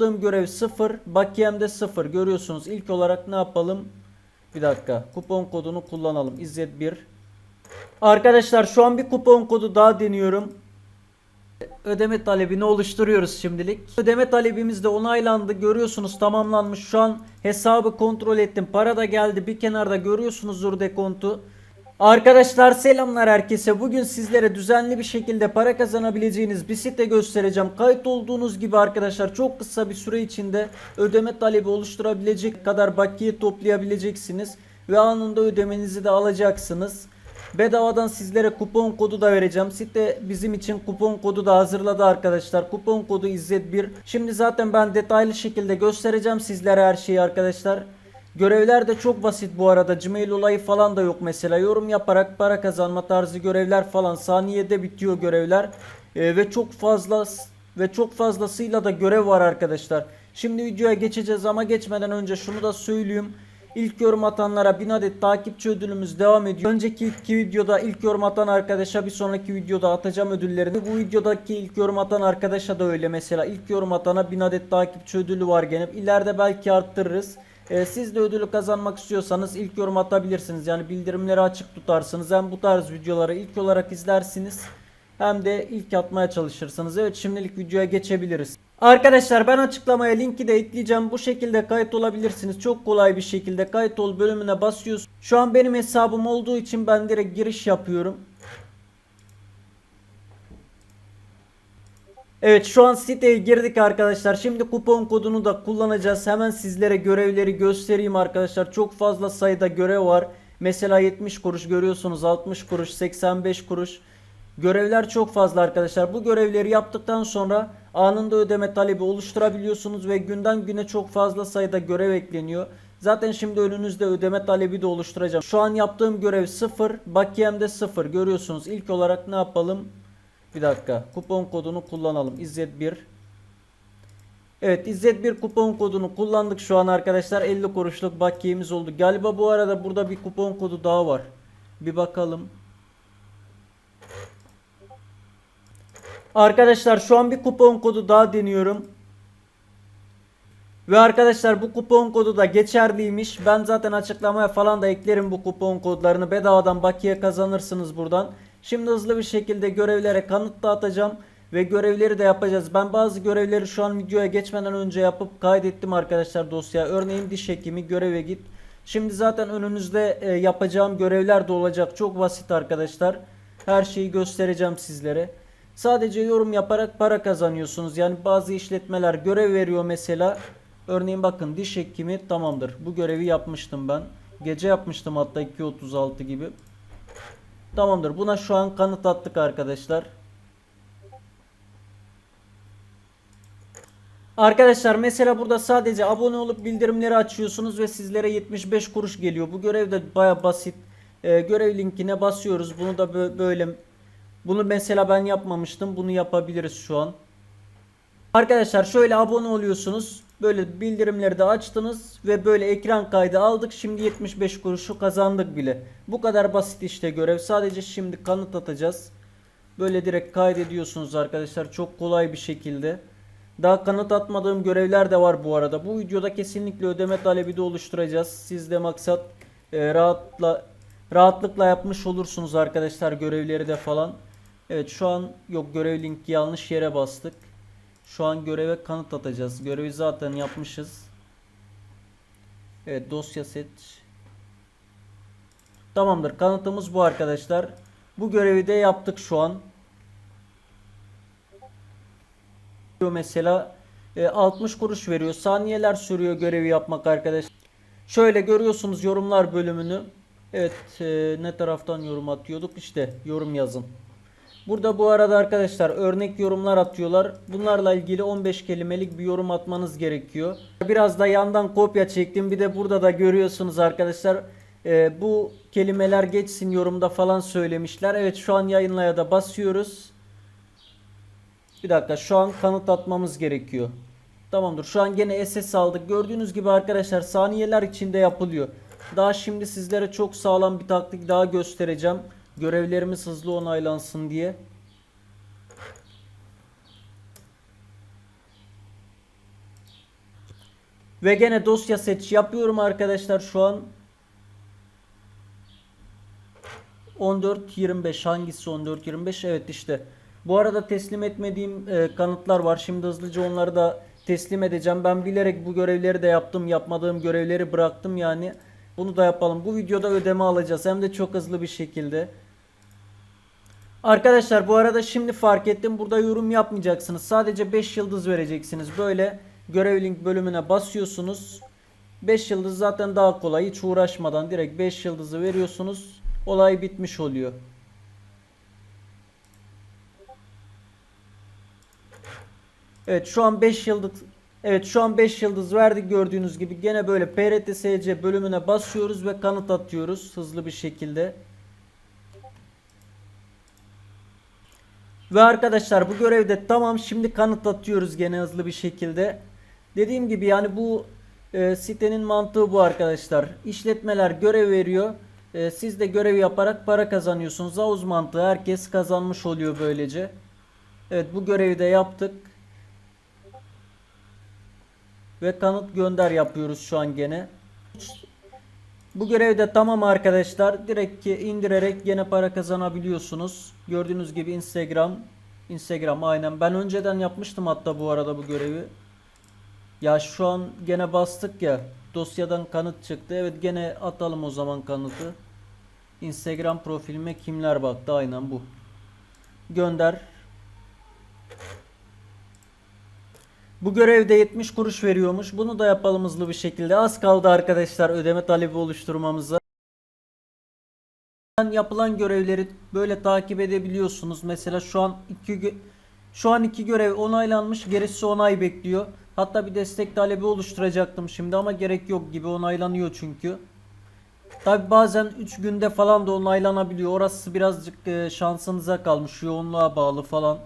yaptığım görev 0. Bakiyem de 0. Görüyorsunuz. İlk olarak ne yapalım? Bir dakika. Kupon kodunu kullanalım. İzzet 1. Arkadaşlar şu an bir kupon kodu daha deniyorum. Ödeme talebini oluşturuyoruz şimdilik. Ödeme talebimiz de onaylandı. Görüyorsunuz tamamlanmış. Şu an hesabı kontrol ettim. Para da geldi. Bir kenarda görüyorsunuzdur dekontu. Arkadaşlar selamlar herkese. Bugün sizlere düzenli bir şekilde para kazanabileceğiniz bir site göstereceğim. Kayıt olduğunuz gibi arkadaşlar çok kısa bir süre içinde ödeme talebi oluşturabilecek kadar bakiye toplayabileceksiniz. Ve anında ödemenizi de alacaksınız. Bedavadan sizlere kupon kodu da vereceğim. Site bizim için kupon kodu da hazırladı arkadaşlar. Kupon kodu İzzet 1. Şimdi zaten ben detaylı şekilde göstereceğim sizlere her şeyi arkadaşlar. Görevler de çok basit bu arada. Gmail olayı falan da yok mesela. Yorum yaparak para kazanma tarzı görevler falan. Saniyede bitiyor görevler. Ee, ve çok fazla ve çok fazlasıyla da görev var arkadaşlar. Şimdi videoya geçeceğiz ama geçmeden önce şunu da söyleyeyim. İlk yorum atanlara 1000 adet takipçi ödülümüz devam ediyor. Önceki iki videoda ilk yorum atan arkadaşa bir sonraki videoda atacağım ödüllerini. Bu videodaki ilk yorum atan arkadaşa da öyle mesela. İlk yorum atana 1000 adet takipçi ödülü var gene. İleride belki arttırırız. Ee, siz de ödülü kazanmak istiyorsanız ilk yorum atabilirsiniz. Yani bildirimleri açık tutarsınız. Hem bu tarz videoları ilk olarak izlersiniz. Hem de ilk atmaya çalışırsınız. Evet şimdilik videoya geçebiliriz. Arkadaşlar ben açıklamaya linki de ekleyeceğim. Bu şekilde kayıt olabilirsiniz. Çok kolay bir şekilde kayıt ol bölümüne basıyoruz. Şu an benim hesabım olduğu için ben direkt giriş yapıyorum. Evet şu an siteye girdik arkadaşlar. Şimdi kupon kodunu da kullanacağız. Hemen sizlere görevleri göstereyim arkadaşlar. Çok fazla sayıda görev var. Mesela 70 kuruş görüyorsunuz 60 kuruş 85 kuruş. Görevler çok fazla arkadaşlar. Bu görevleri yaptıktan sonra anında ödeme talebi oluşturabiliyorsunuz ve günden güne çok fazla sayıda görev ekleniyor. Zaten şimdi önünüzde ödeme talebi de oluşturacağım. Şu an yaptığım görev 0, bakiyem de 0. Görüyorsunuz. İlk olarak ne yapalım? Bir dakika. Kupon kodunu kullanalım. İzzet 1. Evet İzzet 1 kupon kodunu kullandık şu an arkadaşlar. 50 kuruşluk bakiyemiz oldu. Galiba bu arada burada bir kupon kodu daha var. Bir bakalım. Arkadaşlar şu an bir kupon kodu daha deniyorum. Ve arkadaşlar bu kupon kodu da geçerliymiş. Ben zaten açıklamaya falan da eklerim bu kupon kodlarını. Bedavadan bakiye kazanırsınız buradan. Şimdi hızlı bir şekilde görevlere kanıt dağıtacağım. Ve görevleri de yapacağız. Ben bazı görevleri şu an videoya geçmeden önce yapıp kaydettim arkadaşlar dosya. Örneğin diş hekimi göreve git. Şimdi zaten önünüzde e, yapacağım görevler de olacak. Çok basit arkadaşlar. Her şeyi göstereceğim sizlere. Sadece yorum yaparak para kazanıyorsunuz. Yani bazı işletmeler görev veriyor mesela. Örneğin bakın diş hekimi tamamdır. Bu görevi yapmıştım ben. Gece yapmıştım hatta 2.36 gibi. Tamamdır. Buna şu an kanıt attık arkadaşlar. Arkadaşlar mesela burada sadece abone olup bildirimleri açıyorsunuz ve sizlere 75 kuruş geliyor. Bu görev de baya basit. Ee, görev linkine basıyoruz. Bunu da bö- böyle bunu mesela ben yapmamıştım. Bunu yapabiliriz şu an. Arkadaşlar şöyle abone oluyorsunuz. Böyle bildirimleri de açtınız ve böyle ekran kaydı aldık. Şimdi 75 kuruşu kazandık bile. Bu kadar basit işte görev. Sadece şimdi kanıt atacağız. Böyle direkt kaydediyorsunuz arkadaşlar. Çok kolay bir şekilde. Daha kanıt atmadığım görevler de var bu arada. Bu videoda kesinlikle ödeme talebi de oluşturacağız. Sizde maksat e, rahatla rahatlıkla yapmış olursunuz arkadaşlar görevleri de falan. Evet şu an yok görev linki yanlış yere bastık. Şu an göreve kanıt atacağız. Görevi zaten yapmışız. Evet dosya seç. Tamamdır. Kanıtımız bu arkadaşlar. Bu görevi de yaptık şu an. Mesela e, 60 kuruş veriyor. Saniyeler sürüyor görevi yapmak arkadaşlar. Şöyle görüyorsunuz yorumlar bölümünü. Evet e, ne taraftan yorum atıyorduk? İşte yorum yazın. Burada bu arada arkadaşlar örnek yorumlar atıyorlar. Bunlarla ilgili 15 kelimelik bir yorum atmanız gerekiyor. Biraz da yandan kopya çektim. Bir de burada da görüyorsunuz arkadaşlar. e, bu kelimeler geçsin yorumda falan söylemişler. Evet şu an yayınlaya da basıyoruz. Bir dakika şu an kanıt atmamız gerekiyor. Tamamdır. Şu an gene SS aldık. Gördüğünüz gibi arkadaşlar saniyeler içinde yapılıyor. Daha şimdi sizlere çok sağlam bir taktik daha göstereceğim. Görevlerimiz hızlı onaylansın diye. Ve gene dosya seç yapıyorum arkadaşlar şu an. 14.25 hangisi 14.25 evet işte. Bu arada teslim etmediğim e, kanıtlar var. Şimdi hızlıca onları da teslim edeceğim. Ben bilerek bu görevleri de yaptım. Yapmadığım görevleri bıraktım yani. Bunu da yapalım. Bu videoda ödeme alacağız. Hem de çok hızlı bir şekilde. Arkadaşlar bu arada şimdi fark ettim. Burada yorum yapmayacaksınız. Sadece 5 yıldız vereceksiniz. Böyle görev link bölümüne basıyorsunuz. 5 yıldız zaten daha kolay. Hiç uğraşmadan direkt 5 yıldızı veriyorsunuz. Olay bitmiş oluyor. Evet şu an 5 yıldız Evet şu an 5 yıldız verdik gördüğünüz gibi. Gene böyle PRTSC bölümüne basıyoruz ve kanıt atıyoruz hızlı bir şekilde. Ve arkadaşlar bu görevde tamam şimdi kanıt atıyoruz gene hızlı bir şekilde. Dediğim gibi yani bu e, sitenin mantığı bu arkadaşlar. İşletmeler görev veriyor. E, siz de görev yaparak para kazanıyorsunuz. Havuz mantığı herkes kazanmış oluyor böylece. Evet bu görevi de yaptık. Ve kanıt gönder yapıyoruz şu an gene. Bu görevde tamam arkadaşlar. Direkt ki indirerek gene para kazanabiliyorsunuz. Gördüğünüz gibi Instagram. Instagram aynen. Ben önceden yapmıştım hatta bu arada bu görevi. Ya şu an gene bastık ya. Dosyadan kanıt çıktı. Evet gene atalım o zaman kanıtı. Instagram profilime kimler baktı? Aynen bu. Gönder. Bu görevde 70 kuruş veriyormuş. Bunu da yapalım hızlı bir şekilde. Az kaldı arkadaşlar ödeme talebi oluşturmamıza. Yapılan görevleri böyle takip edebiliyorsunuz. Mesela şu an iki şu an iki görev onaylanmış. Gerisi onay bekliyor. Hatta bir destek talebi oluşturacaktım şimdi ama gerek yok gibi onaylanıyor çünkü. Tabi bazen 3 günde falan da onaylanabiliyor. Orası birazcık e, şansınıza kalmış. Yoğunluğa bağlı falan.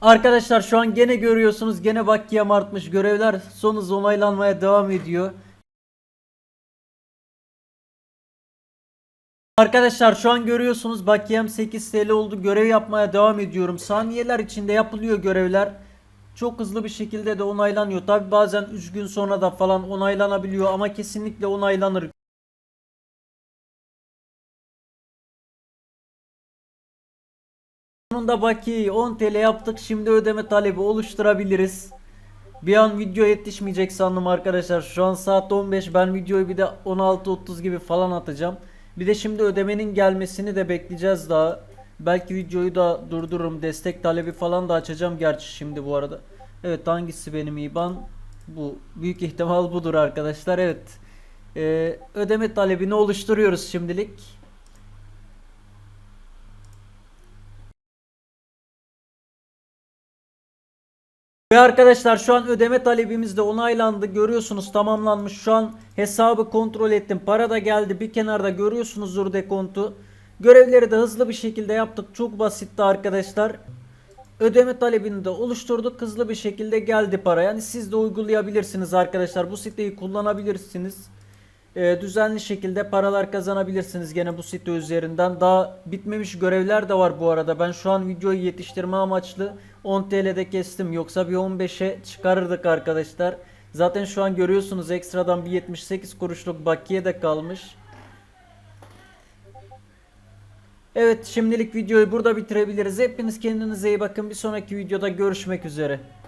Arkadaşlar şu an gene görüyorsunuz gene bakkiyem artmış görevler son hız onaylanmaya devam ediyor. Arkadaşlar şu an görüyorsunuz bakiyem 8 TL oldu görev yapmaya devam ediyorum. Saniyeler içinde yapılıyor görevler. Çok hızlı bir şekilde de onaylanıyor. Tabi bazen 3 gün sonra da falan onaylanabiliyor ama kesinlikle onaylanır. Sonunda bakiyeyi 10 TL yaptık. Şimdi ödeme talebi oluşturabiliriz. Bir an video yetişmeyecek sandım arkadaşlar. Şu an saat 15. Ben videoyu bir de 16.30 gibi falan atacağım. Bir de şimdi ödemenin gelmesini de bekleyeceğiz daha. Belki videoyu da durdururum. Destek talebi falan da açacağım gerçi şimdi bu arada. Evet hangisi benim IBAN? Bu. Büyük ihtimal budur arkadaşlar. Evet. Ee, ödeme talebini oluşturuyoruz şimdilik. Ve arkadaşlar şu an ödeme talebimiz de onaylandı. Görüyorsunuz tamamlanmış. Şu an hesabı kontrol ettim. Para da geldi. Bir kenarda görüyorsunuzdur dekontu. Görevleri de hızlı bir şekilde yaptık. Çok basitti arkadaşlar. Ödeme talebini de oluşturduk. Hızlı bir şekilde geldi para. Yani siz de uygulayabilirsiniz arkadaşlar. Bu siteyi kullanabilirsiniz. Ee, düzenli şekilde paralar kazanabilirsiniz gene bu site üzerinden. Daha bitmemiş görevler de var bu arada. Ben şu an videoyu yetiştirme amaçlı 10 TL'de kestim. Yoksa bir 15'e çıkarırdık arkadaşlar. Zaten şu an görüyorsunuz ekstradan bir 78 kuruşluk bakiye de kalmış. Evet şimdilik videoyu burada bitirebiliriz. Hepiniz kendinize iyi bakın. Bir sonraki videoda görüşmek üzere.